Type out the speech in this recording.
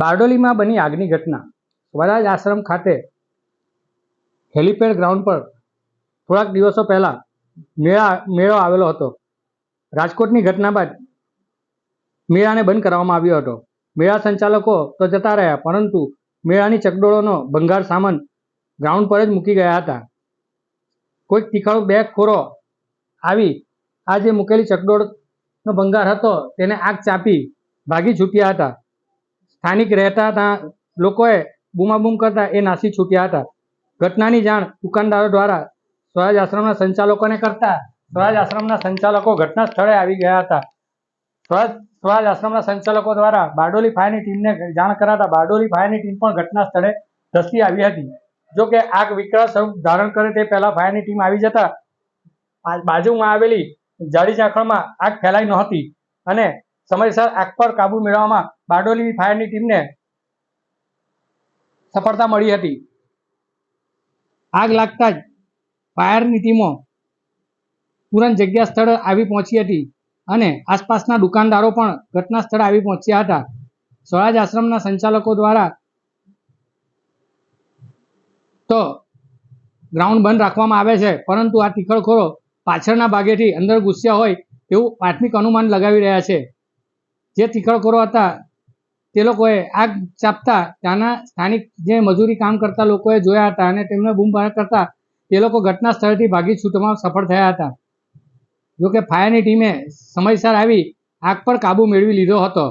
બારડોલીમાં બની આગની ઘટના. સ્વરાજ આશ્રમ ખાતે હેલીપેડ ગ્રાઉન્ડ પર થોડાક દિવસો પહેલાં મેળા, મેળો આવેલો હતો. રાજકોટની ઘટના બાદ મેળાને બંધ કરવામાં આવ્યો હતો. મેળા સંચાલકો તો જતા રહ્યા, પરંતુ મેળાની ચકડોળોનો ભંગાર સામાન ગ્રાઉન્ડ પર જ મૂકી ગયા હતા. કોઈક તીખાળો બે ખોરો આવી આ જે મૂકેલી ચકડોળનો ભંગાર હતો, તેને આગ ચાપી ભાગી છૂટ્યા હતા. સ્થાનિક રહેતા ત્યાં લોકોએ બૂમાબૂમ કરતા એ નાસી છૂટ્યા હતા. ઘટનાની જાણ દુકાનદારો દ્વારા સ્વરાજ આશ્રમના સંચાલકોને કરતા સ્વરાજ આશ્રમના સંચાલકો ઘટના સ્થળે આવી ગયા હતા. સ્વરાજ સ્વરાજ આશ્રમના સંચાલકો દ્વારા બારડોલી ફાયરની ટીમને જાણ કરાતા બારડોલી ફાયરની ટીમ પણ ઘટના સ્થળે ધસી આવી હતી. જો કે આગ વિકરાળ સ્વરૂપ ધારણ કરે તે પહેલા ફાયરની ટીમ આવી જતા બાજુમાં આવેલી જાડી ઝાંખળમાં આગ ફેલાઈ નહોતી અને સમયસર આગ પર કાબુ મેળવવામાં બારડોલી ફાયરની ટીમને સફળતા મળી હતી. આગ લાગતા જ ફાયરની ટીમો તુરંત જગ્યા સ્થળ આવી પહોંચી હતી અને આસપાસના દુકાનદારો પણ ઘટના સ્થળે આવી પહોંચ્યા હતા. સ્વરાજ આશ્રમના સંચાલકો દ્વારા તો ગ્રાઉન્ડ બંધ રાખવામાં આવે છે, પરંતુ આ તીખળખોરો પાછળના ભાગેથી અંદર ઘૂસ્યા હોય એવું પ્રાથમિક અનુમાન લગાવી રહ્યા છે. જે તીખળખોરો હતા તે લોકોએ આગ ચાપતા ત્યાંના સ્થાનિક જે મજૂરી કામ કરતા લોકોએ જોયા હતા અને તેમને બૂમ બહાર કરતા તે લોકો ઘટના સ્થળથી ભાગી છૂટવામાં સફળ થયા હતા. જોકે ફાયરની ટીમે સમયસર આવી આગ પર કાબુ મેળવી લીધો હતો.